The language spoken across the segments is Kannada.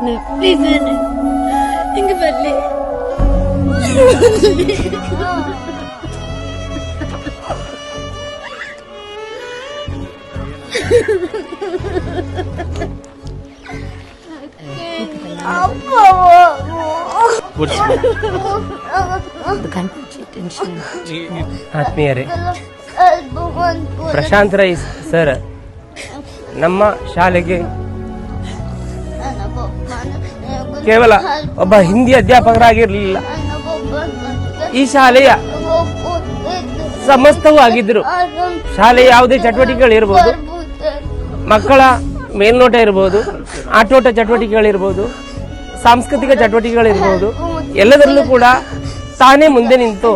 ಪ್ಲೀಸ್ ಹಿಂಗೆ ಬರ್ಲಿ ಆತ್ಮೀಯರೇ. ಪ್ರಶಾಂತ್ ರೈ ಸರ್ ನಮ್ಮ ಶಾಲೆಗೆ ಕೇವಲ ಒಬ್ಬ ಹಿಂದಿ ಅಧ್ಯಾಪಕರಾಗಿರಲಿಲ್ಲ. ಈ ಶಾಲೆಯ ಸಮಸ್ತವೂ ಆಗಿದ್ದರು. ಶಾಲೆಯ ಯಾವುದೇ ಚಟುವಟಿಕೆಗಳಿರ್ಬೋದು ಮಕ್ಕಳ ಮೇಲ್ನೋಟ ಇರ್ಬೋದು, ಆಟೋಟ ಚಟುವಟಿಕೆಗಳಿರ್ಬೋದು ಸಾಂಸ್ಕೃತಿಕ ಚಟುವಟಿಕೆಗಳಿರ್ಬೋದು ಎಲ್ಲದರಲ್ಲೂ ಕೂಡ ತಾನೇ ಮುಂದೆ ನಿಂತು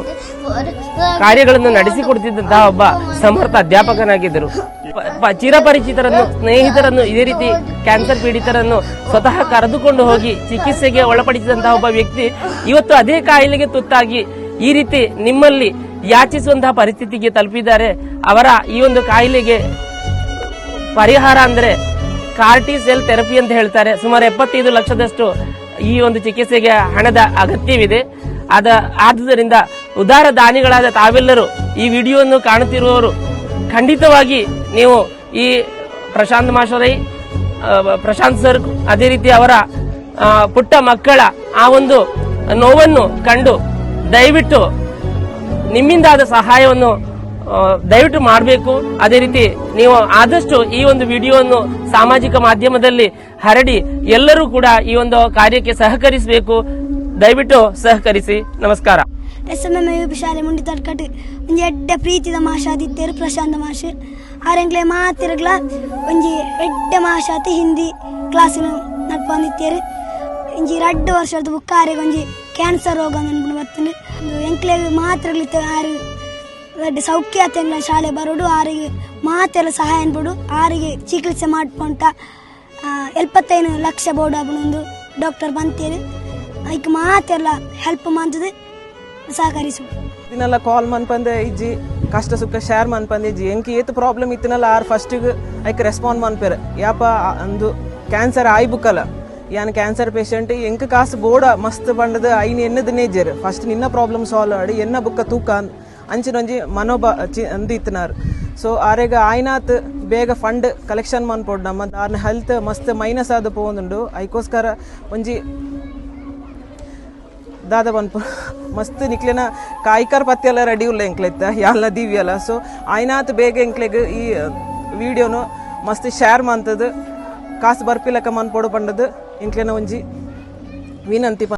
ಕಾರ್ಯಗಳನ್ನು ನಡೆಸಿಕೊಡುತ್ತಿದ್ದಂತಹ ಒಬ್ಬ ಸಮರ್ಥ ಅಧ್ಯಾಪಕನಾಗಿದ್ದರು. ಚಿರಪರಿಚಿತರನ್ನು, ಸ್ನೇಹಿತರನ್ನು ಇದೇ ರೀತಿ ಕ್ಯಾನ್ಸರ್ ಪೀಡಿತರನ್ನು ಸ್ವತಃ ಕರೆದುಕೊಂಡು ಹೋಗಿ ಚಿಕಿತ್ಸೆಗೆ ಒಳಪಡಿಸಿದಂತಹ ಒಬ್ಬ ವ್ಯಕ್ತಿ ಇವತ್ತು ಅದೇ ಕಾಯಿಲೆಗೆ ತುತ್ತಾಗಿ ಈ ರೀತಿ ನಿಮ್ಮಲ್ಲಿ ಯಾಚಿಸುವಂತಹ ಪರಿಸ್ಥಿತಿಗೆ ತಲುಪಿದ್ದಾರೆ. ಅವರ ಈ ಒಂದು ಕಾಯಿಲೆಗೆ ಪರಿಹಾರ ಅಂದ್ರೆ ಕಾರ್ಟಿ ಸೆಲ್ ಥೆರಪಿ ಅಂತ ಹೇಳ್ತಾರೆ. ಸುಮಾರು ಎಪ್ಪತ್ತೈದು ಲಕ್ಷದಷ್ಟು ಈ ಒಂದು ಚಿಕಿತ್ಸೆಗೆ ಹಣದ ಅಗತ್ಯವಿದೆ. ಅದ ಆದುದರಿಂದ ಉದಾರ ದಾನಿಗಳಾದ ತಾವೆಲ್ಲರೂ ಈ ವಿಡಿಯೋವನ್ನು ಕಾಣುತ್ತಿರುವವರು ಖಂಡಿತವಾಗಿ ನೀವು ಈ ಪ್ರಶಾಂತ್ ಮಾಶರೈ ಪ್ರಶಾಂತ್ ಸರ್ ಅದೇ ರೀತಿ ಅವರ ಪುಟ್ಟ ಮಕ್ಕಳ ಆ ಒಂದು ನೋವನ್ನು ಕಂಡು ದಯವಿಟ್ಟು ನಿಮ್ಮಿಂದಾದ ಸಹಾಯವನ್ನು ದಯವಿಟ್ಟು ಮಾಡಬೇಕು. ಅದೇ ರೀತಿ ನೀವು ಆದಷ್ಟು ಈ ಒಂದು ವಿಡಿಯೋವನ್ನು ಸಾಮಾಜಿಕ ಮಾಧ್ಯಮದಲ್ಲಿ ಹರಡಿ ಎಲ್ಲರೂ ಕೂಡ ಈ ಒಂದು ಕಾರ್ಯಕ್ಕೆ ಸಹಕರಿಸಬೇಕು. ದಯವಿಟ್ಟು ಸಹಕರಿಸಿ. ನಮಸ್ಕಾರ. ಎಸ್ ಎಂ ಎಂ ಯು ಶಾಲೆ ಮುಂಡಿ ತಡ್ಕಟ್ಟು. ಒಂಜಿ ಎಡ್ಡ ಪ್ರೀತಿದ ಮಾಷಾದಿತ್ತೇರು ಪ್ರಶಾಂತ ಮಾಷೆ. ಆರೆಂಗ್ಲೆ ಮಾತಿರಗ್ಲ ಒಂಜಿ ಎಡ್ಡ ಮಾಷಾತಿ ಹಿಂದಿ ಕ್ಲಾಸಿನ ನಡ್ಪಂದಿತ್ತೇರು ಒಂಜಿ ರಡ್ಡು ವರ್ಷದ ಬುಕ್ಕ ಆರೆಗೆ ಒಂಜಿ ಕ್ಯಾನ್ಸರ್ ರೋಗ ಅಂದ್ಬಿಟ್ಟು ಬರ್ತದೆ ಒಂದು ಎಂಕ್ಲೆ ಮಾತ್ರಗಳಿತ್ತ ಆರು ರಡ್ಡು ಸೌಖ್ಯ ಆತಂಗ್ಲ ಶಾಲೆ ಬರೋಡು, ಆರಿಗೆ ಮಾತೆಲ್ಲ ಸಹಾಯ ಅನ್ಬಿಡು ಆರಿಗೆ ಚಿಕಿತ್ಸೆ ಮಾಡ್ಕೊಂಡ ಎಲ್ಪತ್ತೈದು ಲಕ್ಷ ಬೋರ್ಡ್ ಒಂದು ಡಾಕ್ಟರ್ ಬಂತೇರು ಐಕ್ ಮಾತೆಲ್ಲ ಹೆಲ್ಪ್ ಮಾಡ್ತದೆ. ಸಹಕರಿಸು. ಇದನ್ನೆಲ್ಲ ಕಾಲ್ ಮನ್ಪಂದೆ ಇಜ್ಜಿ, ಕಷ್ಟ ಸುಖ ಶೇರ್ ಮನ್ಪಂದೆ ಇಜ್ಜಿ. ಎಂಕಿ ಏತ್ ಪ್ರಾಬ್ಲಮ್ ಇತ್ತಿನಲ್ಲ ಆರ್ ಫಸ್ಟಿಗೆ ಐಕ್ ರೆಸ್ಪಾಂಡ್ ಮನ್ಪೇರ ಯಾಪ ಅಂದು ಕ್ಯಾನ್ಸರ್ ಆಯ್ಬುಕ್ಕಲ್ಲ ಯಾನ್ ಕ್ಯಾನ್ಸರ್ ಪೇಷಂಟ್ ಎಂಕ ಕಾಸು ಬೋಡ ಮಸ್ತ್ ಬಂಡದ ಐನ್ ಎನ್ನದ ನೇಜರ್ ಫಸ್ಟ್ ನಿನ್ನ ಪ್ರಾಬ್ಲಮ್ ಸಾಲ್ವ್ ಆಡಿ ಎನ್ನ ಬುಕ್ಕ ತೂಕ ಅಂಚಿನೊಂಜಿ ಮನೋಬ ಚಿ- ಅಂದು ಇತ್ತನಾರ್ ಸೊ ಆರೆಗ ಆಯ್ನಾತ್ ಬೇಗ ಫಂಡ್ ಕಲೆಕ್ಷನ್ ಮನ್ಪೊಡ್ ನಮ್ಮ ಆರ್ನ ಹೆಲ್ತ್ ಮಸ್ತ್ ಮೈನಸ್ ಆದ ಪೋಂದುಂಡು ಐಕೋಸ್ಕರ ಒಂಜಿ ದಾದ ಬನ್ಪು ಮಸ್ತ್ ನಿಕ್ಲೆನ ಕಾಯ್ಕರ್ ಪತ್ತೆ ಎಲ್ಲ ರೆಡಿ ಉಲ್ಲ ಎಂಕ್ಲೆತ್ತ ಯಾಲ್ನ ದಿವ್ಯಲ್ಲ ಸೊ ಆಯ್ನಾತ್ ಬೇಗ ಎಂಕ್ಲೆಗ್ ಈ ವಿಡಿಯೋನು ಮಸ್ತ್ ಶೇರ್ ಮಂತದ್. ಕಾಸು ಬರ್ಪಿಲಕ ಮನ್ಪೊಡು ಪಂಡದ್. ಎಂಕ್ಲೆನ ಒಂಜಿ ವಿನಂತಿ